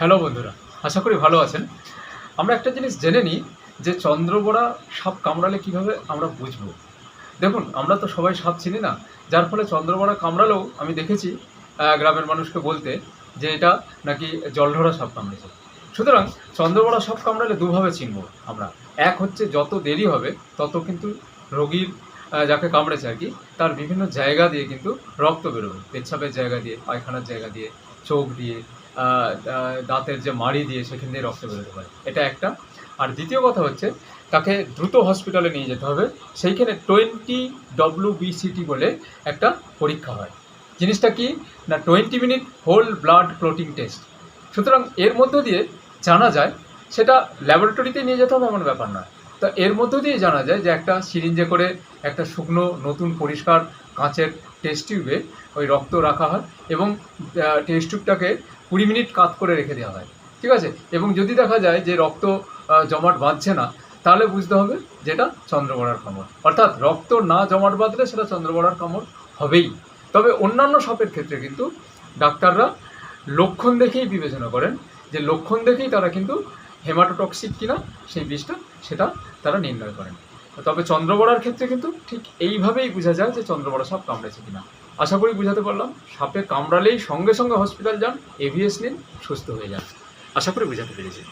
Hello বন্ধুরা, আশা করি ভালো আছেন। আমরা একটা জিনিস জেনে নিই যে চন্দ্রবড়া সাপ কামড়ালে কীভাবে আমরা বুঝব? দেখুন, আমরা তো সবাই সাপ চিনি না, যার ফলে চন্দ্রবড়া কামড়ালেও আমি দেখেছি গ্রামের মানুষকে বলতে যে এটা নাকি জলঢরা সাপ কামড়েছে। সুতরাং চন্দ্রবড়া সাপ কামড়ালে দুভাবে চিনব আমরা। এক হচ্ছে যত দেরি হবে, তত কিন্তু রোগীর যাকে কামড়েছে আর কি, তার বিভিন্ন জায়গা দিয়ে কিন্তু রক্ত বেরোবে। পেচ্ছাপের জায়গা দিয়ে, পায়খানার জায়গা দিয়ে, চোখ দিয়ে দাঁতের যে মাড়ি দিয়ে সেখান দিয়ে রক্ত বেরোতে পারে। এটা একটা। আর দ্বিতীয় কথা হচ্ছে, তাকে দ্রুত হসপিটালে নিয়ে যেতে হবে। সেইখানে টোয়েন্টি ডব্লিউবিসিটি বলে একটা পরীক্ষা হয়। জিনিসটা কি? না twenty minute whole blood clotting test সুতরাং এর মধ্য দিয়ে জানা যায়, সেটা ল্যাবরেটরিতে নিয়ে যেতে হবে এমন ব্যাপার নয়। তো এর মধ্য দিয়ে জানা যায় যে একটা সিরিঞ্জে করে একটা শুকনো নতুন পরিষ্কার কাঁচের টেস্ট টিউবে ওই রক্ত রাখা হয় এবং টেস্ট টিউবটাকে কুড়ি মিনিট কাত করে রেখে দেওয়া হয়। ঠিক আছে? এবং যদি দেখা যায় যে রক্ত জমাট বাঁধছে না, তাহলে বুঝতে হবে যেটা চন্দ্রবড়ার কামড়। অর্থাৎ রক্ত না জমাট বাঁধলে সেটা চন্দ্রবড়ার কামড় হবেই। তবে অন্যান্য সাপের ক্ষেত্রে কিন্তু ডাক্তাররা লক্ষণ দেখেই বিবেচনা করেন যে লক্ষণ দেখেই তারা কিন্তু হেমাটোটক্সিক কিনা, সেই বিষটা, সেটা তারা নির্ণয় করেন। তবে চন্দ্রবড়ার ক্ষেত্রে কিন্তু ঠিক এইভাবেই বোঝা যায় যে চন্দ্রবড়া সাপ কামড়েছে কিনা। আশা করি বুঝাতে পারলাম, সাপে কামড়ালেই সঙ্গে সঙ্গে হসপিটাল যান, এভিএস নিন, সুস্থ হয়ে যান। আশা করি বুঝাতে পেরেছি।